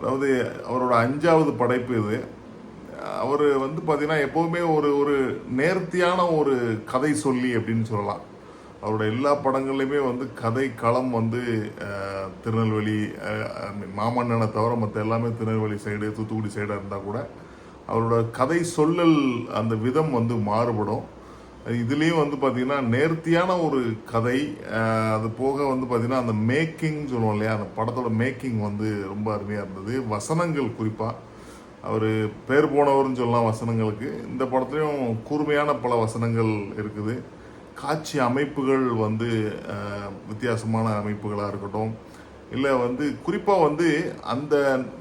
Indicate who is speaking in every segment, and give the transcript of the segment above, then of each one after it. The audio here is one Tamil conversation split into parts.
Speaker 1: அதாவது அவரோட அஞ்சாவது படைப்பு இது. அவர் வந்து பார்த்தீங்கன்னா எப்போவுமே ஒரு ஒரு நேர்த்தியான ஒரு கதை சொல்லி அப்படின்னு சொல்லலாம். அவரோட எல்லா படங்கள்லையுமே வந்து கதை களம் வந்து திருநெல்வேலி மாமன்னனை தவிர மற்ற எல்லாமே திருநெல்வேலி சைடு தூத்துக்குடி சைடாக இருந்தால் கூட அவரோட கதை சொல்லல் அந்த விதம் வந்து மாறுபடும். இதுலேயும் வந்து பார்த்தீங்கன்னா நேர்த்தியான ஒரு கதை அது போக வந்து பார்த்தீங்கன்னா அந்த மேக்கிங் சொல்லுவோம் இல்லையா அந்த படத்தோட மேக்கிங் வந்து ரொம்ப அருமையாக இருந்தது. வசனங்கள் குறிப்பாக அவர் பேர் போனவர்னு சொல்லலாம் வசனங்களுக்கு. இந்த படத்துலையும் கூர்மையான பல வசனங்கள் இருக்குது. காட்சி அமைப்புகள் வந்து வித்தியாசமான அமைப்புகளாக இருக்கட்டும். இல்லை வந்து குறிப்பாக வந்து அந்த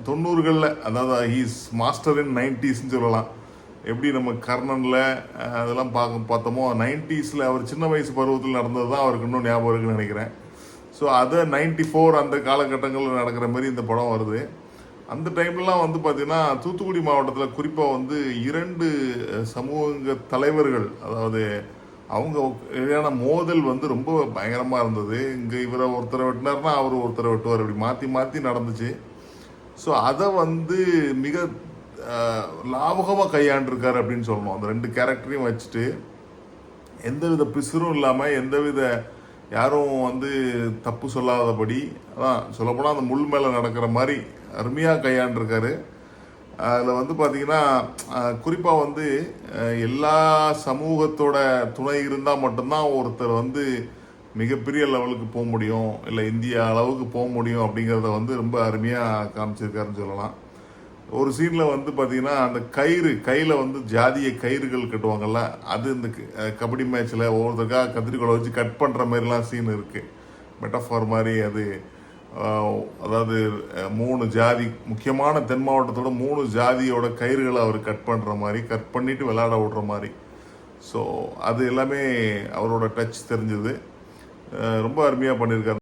Speaker 1: தொண்ணூறுகளில் அதாவது ஹீஸ் மாஸ்டர் இன் நைன்டிஸ்ன்னு சொல்லலாம். எப்படி நம்ம கர்ணனில் அதெல்லாம் பார்க்க பார்த்தோமோ நைன்டிஸில் அவர் சின்ன வயசு பருவத்தில் நடந்தது தான் அவருக்கு இன்னும் ஞாபகம் இருக்குன்னு நினைக்கிறேன். ஸோ அதை நைன்டி ஃபோர் அந்த காலகட்டங்களில் நடக்கிற மாதிரி இந்த படம் வருது. அந்த டைம்லலாம் வந்து பார்த்திங்கன்னா தூத்துக்குடி மாவட்டத்தில் குறிப்பாக வந்து இரண்டு சமூக தலைவர்கள் அதாவது அவங்க இடையான மோதல் வந்து ரொம்ப பயங்கரமாக இருந்தது. இங்கே இவரை ஒருத்தரை வெட்டினார்னா அவர் ஒருத்தரை வெட்டுவார். இப்படி மாற்றி மாற்றி நடந்துச்சு. ஸோ அதை வந்து மிக லாபகமாக கையாண்டிருக்காரு அப்படின்னு சொல்லணும். அந்த ரெண்டு கேரக்டரையும் வச்சுட்டு எந்தவித பிசுறும் இல்லாமல் எந்தவித யாரும் வந்து தப்பு சொல்லாதபடி அதான் சொல்லப்போனால் அந்த முள் மேலே நடக்கிற மாதிரி அருமையாக கையாண்டிருக்காரு. அதில் வந்து பார்த்திங்கன்னா குறிப்பாக வந்து எல்லா சமூகத்தோட துணை இருந்தால் மட்டும்தான் ஒருத்தர் வந்து மிகப்பெரிய லெவலுக்கு போக முடியும் இல்லை இந்தியா அளவுக்கு போக முடியும் அப்படிங்கிறத வந்து ரொம்ப அருமையாக காமிச்சிருக்காருன்னு சொல்லலாம். ஒரு சீனில் வந்து பார்த்தீங்கன்னா அந்த கயிறு கையில் வந்து ஜாதிய கயிறுகள் கட்டுவாங்கல்ல அது இந்த கபடி மேட்ச்சில் ஒவ்வொருத்தருக்காக கத்திரிக்கோளை வச்சு கட் பண்ணுற மாதிரிலாம் சீன் இருக்குது மெட்டஃபார் மாதிரி அது அதாவது மூணு ஜாதி முக்கியமான தென் மாவட்டத்தோட மூணு ஜாதியோட கயிறுகளை அவர் கட் பண்ணுற மாதிரி கட் பண்ணிட்டு விளையாட விடுற மாதிரி. ஸோ அது எல்லாமே அவரோட டச் தெரிஞ்சது. ரொம்ப அருமையாக பண்ணியிருக்காரு